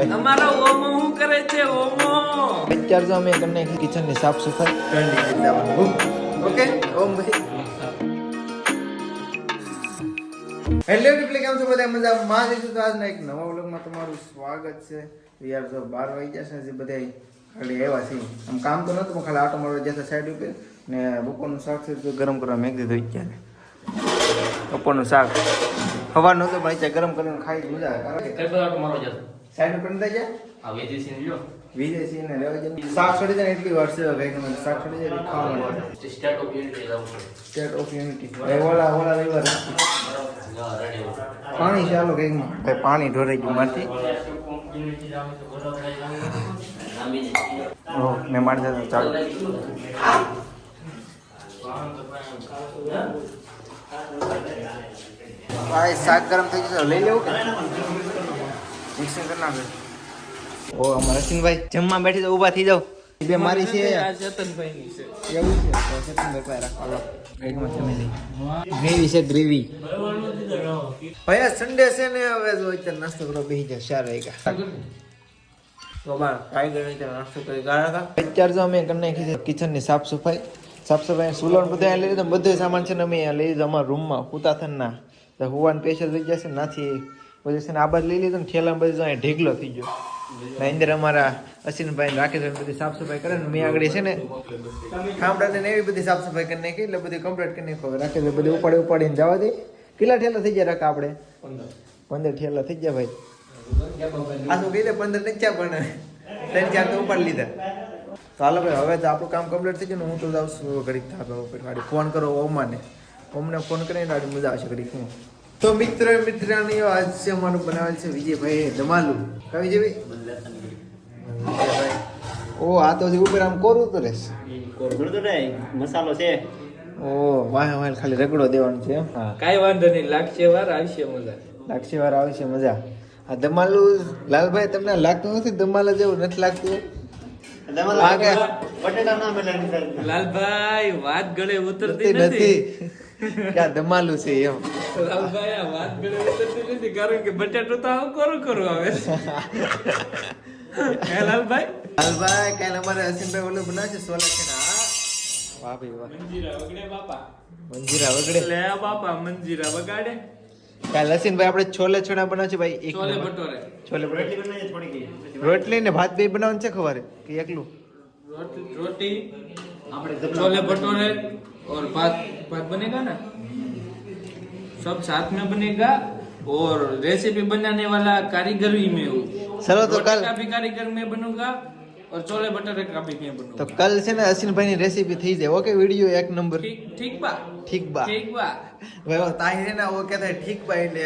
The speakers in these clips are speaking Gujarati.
અમારો ઓમો શું કરે છે ઓમો? અત્યારે તો અમે કિચનની સાફ સફાઈ ઓકે? ઓમ ભાઈ. હેલો રિપ્લે કેમ છો બધા? મજા માં જઈશું તો આજના એક નવા વ્લોગમાં તમારું સ્વાગત છે. યાર જો બાર વાગી ગયા છે. હજી બધા ખાલી આવ્યા છે આમ કામ તો નતું ખાલી આટો મારવા જતા સાઈડ ઉપર. ને બપોરનું શાક છે તો ગરમ કરવા મેં દીધું અત્યારે. બપોરનું શાક. સવાર નહોતું પણ ગરમ કરીને ખાઈ જ મજા આવે કઈ બધા મારો જતો સાઈડ ઉપર નથી ગયા આ વેજી લ્યો વિદેશી ને લેવા જાય શાક છોડી જાય ને એટલી વાર છે ભાઈ કે મને શાક છોડી જાય એટલે ખાવા મળે. સ્ટેટ ઓફ યુનિટી લાવું સ્ટેટ ઓફ યુનિટી ભાઈ ઓલા ઓલા રવિવાર રેડી પાણી ચાલો કંઈક ભાઈ પાણી ઢોરાઈ ગયું મારથી. ઓહ મેં મારી જતો ચાલો. ભાઈ શાક ગરમ થઈ ગયું છે. લઈ લેવું કે? મિક્સિંગ કરી નાખે ઓ અમારા રસીનભાઈ જમવા બેઠી તો ઊભા થઈ જાવ બે મારી છે. ચેતનભાઈ ની છે. એવું છે. તો સચિનભાઈ પાસે રાખો લો જમી લઈ ગ્રેવી છે ગ્રેવી. ભાઈ સન્ડે છે ને હવે જો અત્યારે નાસ્તો કરો બેસી જાય ચાર વાગ્યા. તો બાર કાંઈ ગણી નાસ્તો કરી. ગાળા હતા અત્યારે તો અમે કરી નાખી છે કિચનની સાફ સફાઈ. સાફ સફાઈ સુલણ બધા લઈ લીધો. બધો સામાન છે ને અમે લઈ લીધો અમારા રૂમમાં હુતા થન ના તો હુવાનું સ્પેશિયલ થઈ જશે નાથી છે ને આ લઈ લીધો ને ઠેલા બધું અહીંયા ઢીગલો થઈ ગયો. અંદર અમારા રાખે છે બધી સાફ સફાઈ કરે ને મેં આગળ છે ને ખામડાને એવી બધી સાફ સફાઈ કરી નાખી, એટલે બધી કમ્પ્લીટ કરી નાખો. રાખે બધી ઉપાડી ઉપાડીને જવા દે. કેટલા ઠેલા થઈ ગયા રાખા આપણે? પંદર ઠેલા થઈ ગયા ભાઈ. આ કહી દે પંદર નથી ચા પણ ત્રણ ચાર તો ઉપાડી લીધા. ચાલો ભાઈ, હવે તો આપણું કામ કમ્પ્લીટ થઈ ગયું ને હું તો જાઉં ઘડીક થાતો ફોન કરો ઓમાને. ઓમને ફોન કરીને મજા આવશે ઘડીક, હું. તો મિત્ર મિત્રાની આજ છે અમારું બનાવેલ છે વિજયભાઈ ધમાલુ. કવિ વિજયભાઈ. ઓ આ તો હજી ઉપર આમ કોરું તો રહેશે. મસાલો છે. ઓ વાહ વાહ ખાલી રગડો દેવાનો છે એમ. હા. કાંઈ વાંધો નહીં લાગશે વાર આવશે મજા. લાગશે વાર આવશે મજા. આ દમાલું લાલભાઈ તમને લાગતું નથી? દમાલા જેવું નથી લાગતું? લાલભાઈ વાત ગળે ઉતરતી નથી. ક્યાં ધમાલું છે એમ રાહુલભાઈ આ વાત ગળે નથી કારણ કે બટાટો તો આવું કરો કરો આવે હે લાલભાઈ લાલભાઈ કાલ અમારે હસીનભાઈ ઓલું બનાવે છે સોલા વાહ ભાઈ વાહ મંજીરા વગડે બાપા મંજીરા વગડે લે બાપા મંજીરા વગાડે કાલ હસીનભાઈ આપણે છોલે છોડા બનાવ છે ભાઈ એક છોલે ભટોરે છોલે રોટલી બનાવી થોડી ગઈ રોટલી ને ભાત બે બનાવવાનું છે ખવારે કે એકલું રોટલી રોટી આપણે છોલે ભટોરે और भात भात बनेगा ना? सब साथ में बनेगा और रेसिपी बनाने वाला कारीगर ही में हूँ। चलो तो कल- कारीगर में बनूँगा और छोले भटूरे का भी मैं તો बनूंगा કાલ છે ને હસીનભાઈ ની રેસીપી થઈ જાય ઓકે વિડીયો એક નંબર ठीक ठीक बा ઠીક બા ठीक बा ભાઈ ઓ તાહી છે ને ઓ કહેતા ઠીક બા એટલે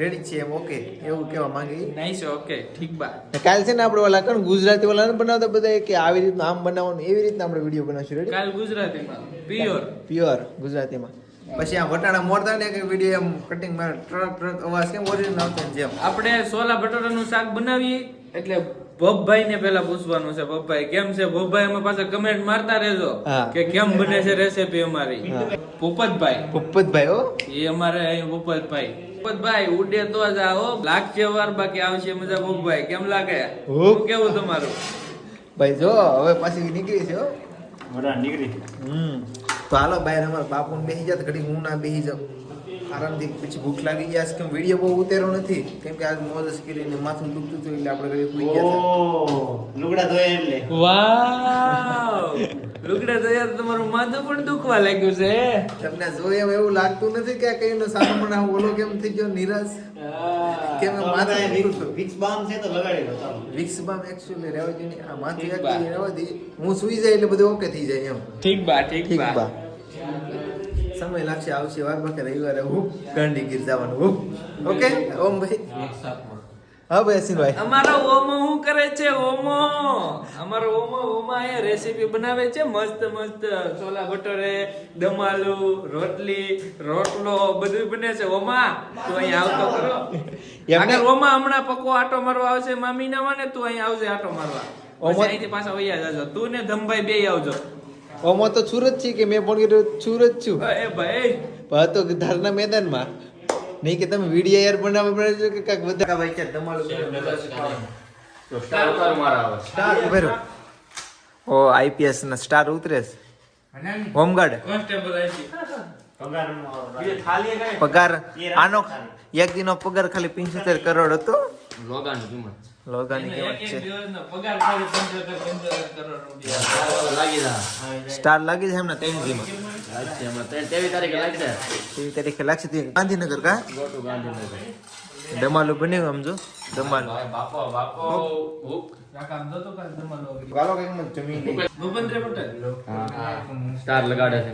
રેડી છે એમ ઓકે એવું કહેવા માંગી नहीं से ओके ठीक बा ને કાલ છે ને આપણે ઓલા કણ ગુજરાતી વાળા ને બનાવતા બધા કે આવી રીતનું આમ બનાવવાનું એવી રીતના આપણે વિડીયો બનાવશું રેડી काल गुजराती में प्योर પ્યોર ગુજરાતીમાં પછી આ વટાણા મોરતા ને કે વિડીયો એમ કટિંગ માં ટ્રક ટ્રક અવાજ કેમ ઓરિજિનલ આવતો ને જેમ આપણે સોલા ભટોરાનું શાક બનાવીએ એટલે ભોપભાઈ ને પેલા પૂછવાનું છે ભોપભાઈ કેમ છે? ભોપભાઈ અમે પાછા કમેન્ટ મારતા રહેજો કે કેમ બને છે રેસીપી અમારી. ભૂપતભાઈ. ભૂપતભાઈ હો. એ અમારે અહીં ભૂપતભાઈ. ભૂપતભાઈ ઉડે તો જ આવો લાગશે વાર બાકી આવશે મજા. ભૂપભાઈ કેમ લાગે? હું. કેવું તમારું? ભાઈ જો હવે પાછી નીકળી છે હો. નીકળી હમ. તો હાલો ભાઈ અમારા બાપુ બેસી જાત ઘડી હું ના બેસી જાઉં. આરામથી પછી ભૂખ લાગી ગયા કેમ વીડિયો બહુ ઉતેરો નથી? કેમ કે આજ મોજ કરીને માથું દુખતું હતું એટલે આપણે ઘરે સુઈ ગયા લુગડા ધોયા એટલે વાવ! લુગડા તૈયાર તમારું માથું પણ દુખવા લાગ્યું છે તમને જોઈ એમ એવું લાગતું નથી કે કઈ નો સારો પણ ઓલો કેમ થઈ ગયો? નિરાશ? કેમ માથું વિક્સ બામ છે તો લગાડી દો ચાલો વિક્સ બામ એક્ચ્યુઅલી રહેવા દે આ માથું એક્ચ્યુઅલી રહેવા દે હું સુઈ જાય એટલે બધું ઓકે થઈ જાય એમ. ઠીક બા ઠીક બા. સમય લાગશે આવશે વાર બાકી રવિવારે હું ગાંડી ગીર જવાનું હું. ઓકે ઓમ ભાઈ. હા ભાઈ અસિનભાઈ. અમારો ઓમો શું કરે છે ઓમો? અમારો ઓમો ઓમા એ રેસીપી બનાવે છે મસ્ત મસ્ત છોલા ભટોરે દમાલુ રોટલી રોટલો બધું બને છે. ઓમા તું અહીં આવતો કરો આગળ ઓમા હમણાં પકો આટો મારવા આવશે મામી ના માને તું અહીં આવશે આટો મારવા. ઓમા- પછી અહીંથી પાછા વૈયા જજો. તું ને ધમભાઈ બે આવજો. ઓમો તો સુરત છે કે મેં પણ કીધું સુરત છું. એ ભાઈ. પણ તો ધારના મેદાનમાં. નહીં કે તમે વીડિયો યાર બનાવવા પડે છે કે કાક બધા ભાઈ ક્યાં તમારું તો સ્ટાર ઉતાર. મારા સ્ટાર ઉભેરો. ઓ આઈપીએસ ના સ્ટાર ઉતરે છે. Home guard. કોન્સ્ટેબલ કઈ? પગાર. આનો એક દિનો પગાર ખાલી પંચોતેર કરોડ હતો. લોગાનો કિંમત લોગાની કિંમત છે. દિવસનો પગાર ખાલી 75 75 કરોડ રૂપિયા. લાગી જા. સ્ટાર લાગી છે એમને દીમાં અચ્છા તેવી તારીખે લાગશે તેવી તારીખે લાગશે તે ગાંધીનગર કા? ગોટુ ગાંધીનગર. સમજો દમાલું બાપો બાપો જમીન સ્ટાર લગાડે છે.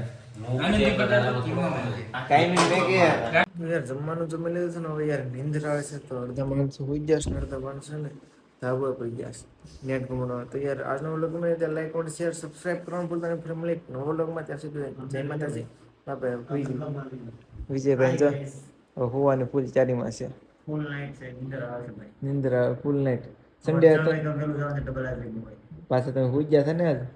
જમવાનું જમી લીધું છે ને હવે યાર નીંદર આવે છે તો અડધા માણસો હોઈ જશે ને અડધા માણસો ને ધાબો પડી જશે નેટ ગુમવાનો તો યાર આજનો વ્લોગ ગમે ત્યારે લાઈક શેર સબસ્ક્રાઇબ કરવાનું ભૂલતા નહીં. ફરી એક નવો વ્લોગમાં. ત્યાં સુધી જય માતાજી. વિજયભાઈ જો. હોવાની ફૂલ ચારીમાં છે. ફૂલ નાઈટ છે. નિંદર આવે છે ભાઈ. નિંદ્ર ફૂલ નાઇટ સન્ડે પાછા તમે હોઈ ગયા છે ને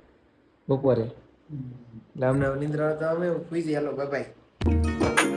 બપોરે? એટલે અમને નિંદ્રા તો અમે હાલો બાય બાય